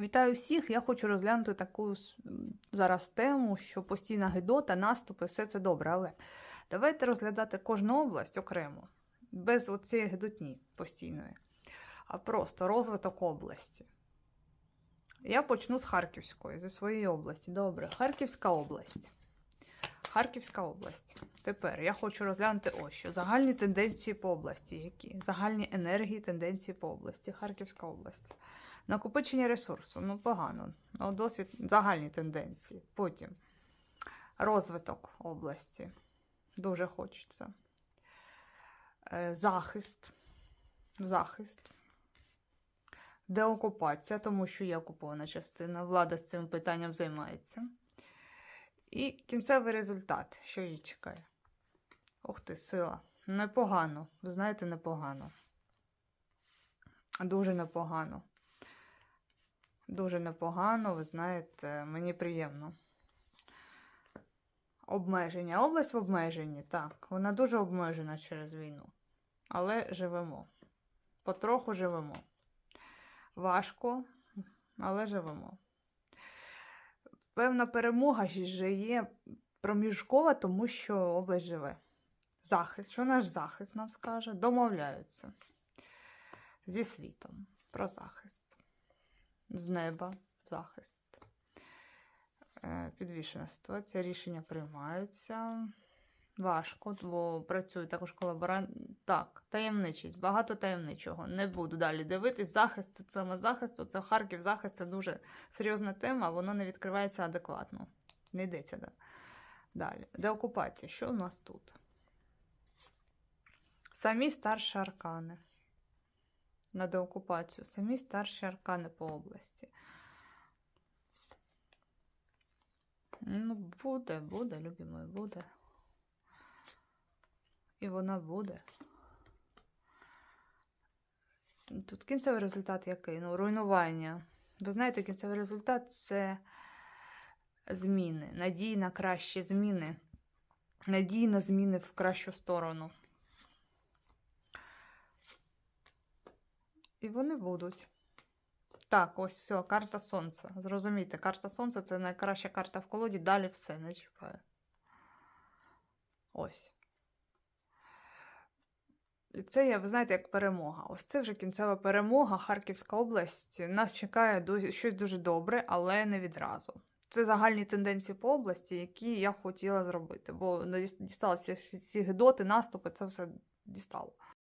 Вітаю всіх! Я хочу розглянути таку зараз тему, що постійна гидота, наступи, все це добре. Але давайте розглядати кожну область окремо, без оцієї гидотні постійної, а просто розвиток області. Я почну з Харківської, зі своєї області. Добре, Харківська область. Харківська область. Тепер я хочу розглянути ось що. Загальні тенденції по області. Які? Загальні енергії, тенденції по області. Харківська область. Накопичення ресурсу, ну погано. Ну, досвід, загальні тенденції. Потім розвиток області. Дуже хочеться. Е, Захист. Захист. Деокупація, тому що є окупована частина. Влада з цим питанням займається. І кінцевий результат, що її чекає. Ух ти, сила. Непогано. Ви знаєте, непогано. Дуже непогано. Дуже непогано, ви знаєте, мені приємно. Обмеження. Область в обмеженні, так. Вона дуже обмежена через війну. Але живемо. Потроху живемо. Важко, але живемо. Певна перемога ж є проміжкова, тому що область живе. Захист. Що наш захист нам скаже? Домовляються зі світом про захист з неба захист. Е, Підвішена ситуація, рішення приймаються. Важко, бо працює також колаборант. Так, таємничість, багато таємничого. Не буду далі дивитись. Захист це самозахист, це Харків, захист це дуже серйозна тема, воно не відкривається адекватно. Не йдеться да. далі. Деокупація. Що у нас тут? Самі старші аркани на деокупацію. Самі старші аркани по області. Ну, буде, буде, любі мої, буде. І вона буде. Тут кінцевий результат який? Ну, руйнування. Ви знаєте, кінцевий результат це зміни. Надії на кращі зміни. Надії на зміни в кращу сторону. І вони будуть. Так, ось все, карта Сонця. Зрозумійте, карта Сонця це найкраща карта в колоді, далі все не чіпає. Ось. І це є, ви знаєте, як перемога. Ось це вже кінцева перемога. Харківська область. Нас чекає щось дуже добре, але не відразу. Це загальні тенденції по області, які я хотіла зробити. Бо дісталися всі гидоти, наступи, це все дістало.